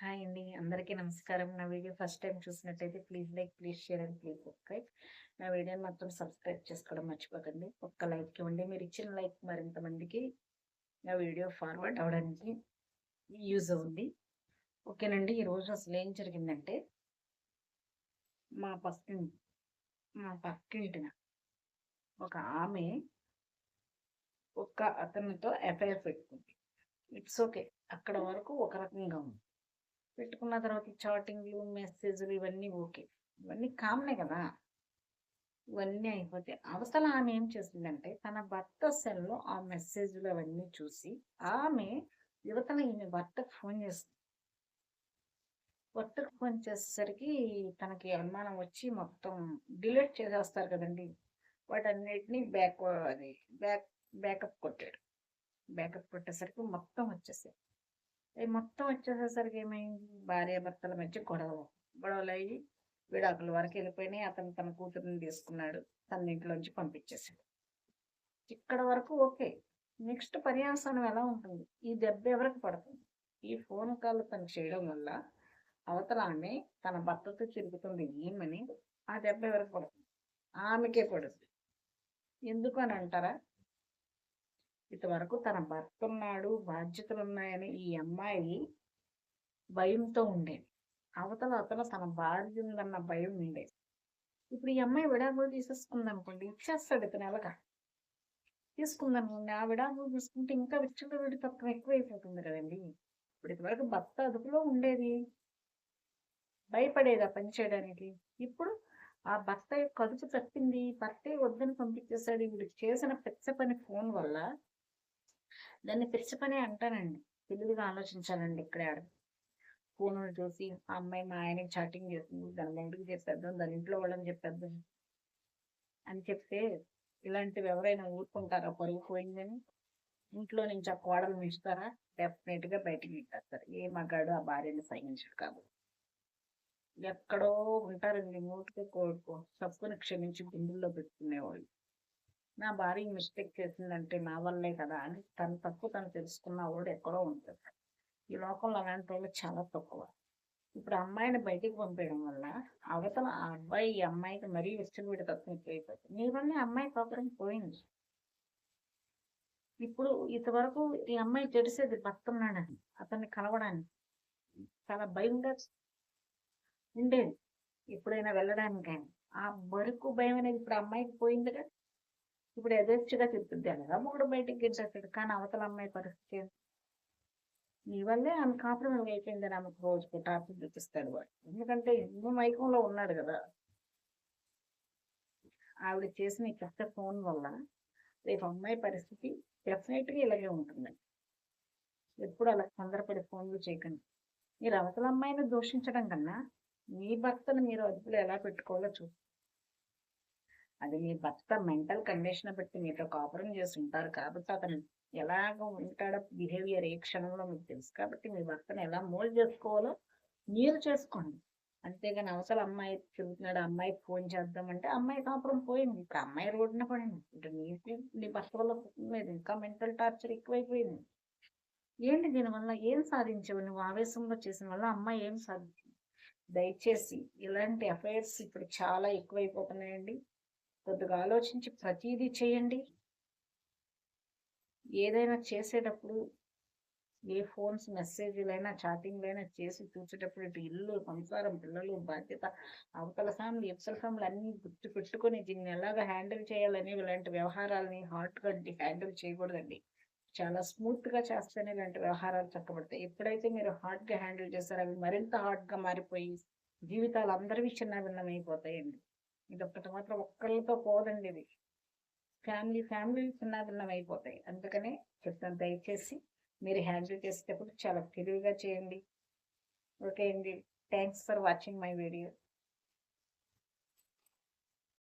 Hi అండి. అందరికీ నమస్కారం. నా వీడియో ఫస్ట్ టైం చూసినట్టయితే please like, please share and please subscribe. నా వీడియోని మాత్రం సబ్స్క్రైబ్ చేసుకోవడం మర్చిపోకండి. ఒక్క లైక్ ఇవ్వండి. మీరు ఇచ్చిన లైక్ మరింత మందికి నా వీడియో ఫార్వర్డ్ అవ్వడానికి యూజ్ అవుంది ఓకేనండి. ఈరోజు అసలు ఏం జరిగిందంటే మా పక్కింటి మా పక్కింటిన ఒక ఆమె ఒక అతనితో ఎఫ్ఐఆర్ పెట్టుకుంది. It's okay. అక్కడ వరకు ఒక రకంగా ఉంది. పెట్టుకున్న తర్వాత చాటింగ్లు, మెసేజ్‌లు ఇవన్నీ ఓకే. ఇవన్నీ కామనే కదా! ఇవన్నీ అయిపోతే అవతల ఆమె ఏం చేసిందంటే తన భర్త సెల్‌లో ఆ మెసేజ్‌లు అవన్నీ చూసి ఆమె యువతను ఈమె భర్తకు ఫోన్ చేస్తుంది. భర్తకు ఫోన్ చేసేసరికి తనకి అనుమానం వచ్చి మొత్తం డిలీట్ చేసేస్తారు కదండీ! వాటన్నిటిని బ్యాక్ అది బ్యాక్ బ్యాకప్ కొట్టాడు. బ్యాకప్ కొట్టేసరికి మొత్తం వచ్చేసాయి. మొత్తం వచ్చేసేసరికి ఏమైంది? భార్యాభర్తల మధ్య గొడవ గొడవలు. అయ్యి విడాకుల వరకు వెళ్ళిపోయినాయి. అతను తన కూతురిని తీసుకున్నాడు. తన ఇంట్లోంచి పంపించేసాడు. ఇక్కడ వరకు ఓకే. నెక్స్ట్ పర్యాసనం ఎలా ఉంటుంది? ఈ దెబ్బ ఎవరికి పడుతుంది? ఈ ఫోన్ కాల్ తను చేయడం వల్ల అవతల ఆమె తన భర్తతో తిరుగుతుంది ఏమని ఆ దెబ్బ ఎవరికి పడుతుంది? ఆమెకే పడుతుంది. ఎందుకు అని అంటారా? ఇంతవరకు తన భర్త ఉన్నాడు, బాధ్యతలు ఉన్నాయని ఈ అమ్మాయి భయంతో ఉండేది. అవతల అతను తన భార్య ఉందన్న భయం ఉండేది. ఇప్పుడు ఈ అమ్మాయి విడాకులు తీసేసుకుందనుకోండి, ఇచ్చేస్తాడు ఇతను ఎలాగా. తీసుకుందనుకోండి, ఆ విడాకులు తీసుకుంటే ఇంకా విచ్చలవిడి తత్వం ఎక్కువైపోతుంది కదండీ! ఇప్పుడు ఇదివరకు భర్త అదుపులో ఉండేది. భయపడేది ఆ పని చేయడానికి. ఇప్పుడు ఆ భర్త కదుపు తప్పింది. భర్తే వద్దని పంపించేశాడు ఈవిడ చేసిన పెద్ద పని ఫోన్ వల్ల దాన్ని పిచ్చి పని అంటానండి. పిల్లలుగా ఆలోచించాలండి ఇక్కడే ఆడ. ఫోనులు చూసి ఆ అమ్మాయి మా ఆయనకి చాటింగ్ చేస్తుంది. దాని మొగుడికి చెప్పేద్దాం. దాని ఇంట్లో వాళ్ళని చెప్పేద్దాం. అని చెప్తే ఇలాంటివి ఎవరైనా ఊరుకుంటారా పరుగు పోయిందని? ఇంట్లో నుంచి ఆ కోడల్ని డెఫినెట్గా బయటికి ఇట్టేస్తారు ఏ మగాడు ఆ భార్యని సహించడు కాబట్టి. ఎక్కడో ఉంటారండి నూటికో కోడుకో తప్పుని క్షమించి గుండెల్లో పెట్టుకునేవాళ్ళు. నా భార్య మిస్టేక్ చేసిందంటే నా వల్లే కదా! అని తన తప్పు తను తెలుసుకున్న వాళ్ళు ఎక్కడో ఉంటుంది ఈ లోకంలో అలాంటి వాళ్ళు చాలా తక్కువ. ఇప్పుడు అమ్మాయిని బయటికి పంపేయడం వల్ల అవతల ఆ అబ్బాయి ఈ అమ్మాయికి మరీ విచ్చలవిడి తత్వం ఎక్కువైపోతుంది. నీ వల్ల అమ్మాయి కోపరం పోయింది. ఇప్పుడు ఇంతవరకు ఈ అమ్మాయి తెలిసేది భర్త అతన్ని కలవడానికి. చాలా భయంగా ఉండేది. ఎప్పుడైనా వెళ్ళడానికి కానీ ఆ బరుకు భయం అనేది ఇప్పుడు అమ్మాయికి అమ్మాయికి పోయిందిగా. ఇప్పుడు యథేచ్ఛగా చెప్తుంది ఎలాగా మొగుడు బయటికి గెంటేస్తాడు. కానీ అవతల అమ్మాయి పరిస్థితి నీ వల్లే ఆమె కాపురం అయిపోయిందని ఆమెకు రోజుకు టాపిక్ చూపిస్తాడు వాడు. ఎందుకంటే ఎన్నో మైకంలో ఉన్నాడు కదా! ఆవిడ చేసిన ఈ చెత్త ఫోన్ వల్ల రేపు అమ్మాయి పరిస్థితి డెఫినెట్‌గా ఇలాగే ఉంటుందండి. ఎప్పుడు అలా తొందరపడి ఫోన్‌లు చేయకండి. మీరు అవతల అమ్మాయిని దూషించడం కన్నా మీ భర్తను మీరు అదుపులో ఎలా పెట్టుకోవాలో చూ అది మీ భర్త మెంటల్ కండిషన్ బట్టి మీతో కాపురం చేసి ఉంటారు కాబట్టి అతను ఎలాగ ఉంటాడో బిహేవియర్ ఏ క్షణంలో మీకు తెలుసు కాబట్టి మీ భర్తను ఎలా మోల్డ్ చేసుకోవాలో మీరు చేసుకోండి. అంతేగాని అవసరం అమ్మాయి తిరుగుతున్నాడు. ఆ అమ్మాయికి ఫోన్ చేద్దామంటే అమ్మాయి కాపురం పోయింది. ఇప్పుడు అమ్మాయి రోడ్డున పడింది. ఇటు నీకు నీ భర్త వల్ల లేదు. ఇంకా మెంటల్ టార్చర్ ఎక్కువైపోయింది. ఏంటి దీనివల్ల ఏం సాధించావు? నువ్వు ఆవేశంలో చేసిన వల్ల అమ్మాయి ఏం సాధించింది? దయచేసి ఇలాంటి అఫైర్స్ ఇప్పుడు చాలా ఎక్కువైపోతున్నాయండి. కొద్దిగా ఆలోచించి ప్రతీదీ చేయండి. ఏదైనా చేసేటప్పుడు ఏ ఫోన్స్ మెసేజ్‌లైనా, చాటింగ్‌లైనా చేసి చూసేటప్పుడు ఇటు ఇల్లు, సంసారం, పిల్లలు, బాధ్యత, అవతల ఫ్యామిలీ, ఇవతల ఫ్యామిలీ అన్నీ గుర్తుపెట్టుకొని దీన్ని ఎలాగా హ్యాండిల్ చేయాలని ఇలాంటి వ్యవహారాలని హార్ట్‌గా హ్యాండిల్ చేయకూడదండి. చాలా స్మూత్‌గా చేస్తేనే ఇలాంటి వ్యవహారాలు చక్కబడతాయి. ఎప్పుడైతే మీరు హార్డ్‌గా హ్యాండిల్ చేస్తారో అవి మరింత హార్డ్‌గా మారిపోయి జీవితాలు అందరివి ఇది ఒక్కటి మాత్రం ఒక్కళ్ళతో పోదండి ఇది. ఫ్యామిలీ, ఫ్యామిలీ చిన్నాభిన్నమైపోతాయి. అందుకనే చెప్తాను దయచేసి మీరు హ్యాండిల్ చేసేటప్పుడు చాలా తెలివిగా చేయండి. ఓకే అండి. Thanks for watching my video.